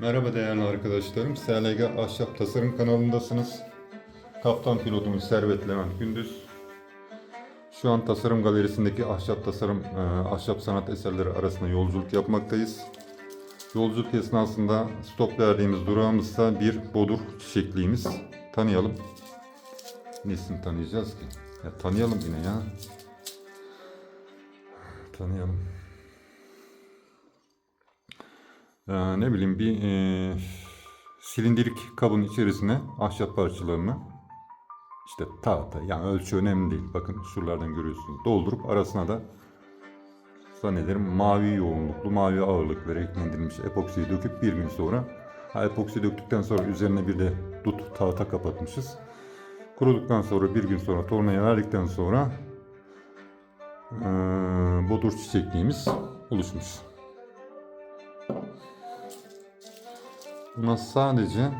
Merhaba değerli arkadaşlarım. SLG Ahşap Tasarım kanalındasınız. Kaptan pilotumuz Servet Levent Gündüz. Şu an Tasarım Galerisi'ndeki ahşap tasarım, e, ahşap sanat eserleri arasında yolculuk yapmaktayız. Yolculuk esnasında stop verdiğimiz durağımızsa bir bodur çiçekliğimiz. Tanıyalım. Nesini tanıyacağız ki? Ya tanıyalım yine ya. Tanıyalım. Ee, ne bileyim bir e, silindirik kabın içerisine ahşap parçalarını işte tahta yani ölçü önemli değil. Bakın şuralardan görüyorsunuz. Doldurup arasına da zannederim mavi yoğunluklu, mavi ağırlıkları eklendirilmiş epoksiyi döküp bir gün sonra ha, epoksi döktükten sonra üzerine bir de dut tahta kapatmışız. Kuruduktan sonra bir gün sonra tornaya verdikten sonra eee bodur çiçekliğimiz oluşmuş. Buna sadece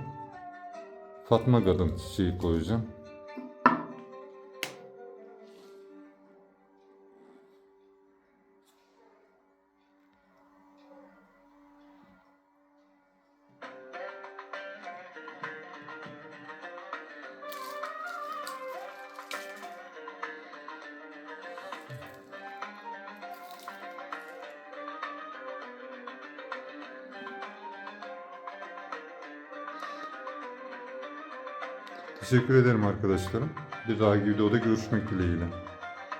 Fatma Kadın çiçeği koyacağım. Teşekkür ederim arkadaşlarım. Bir dahaki videoda görüşmek dileğiyle.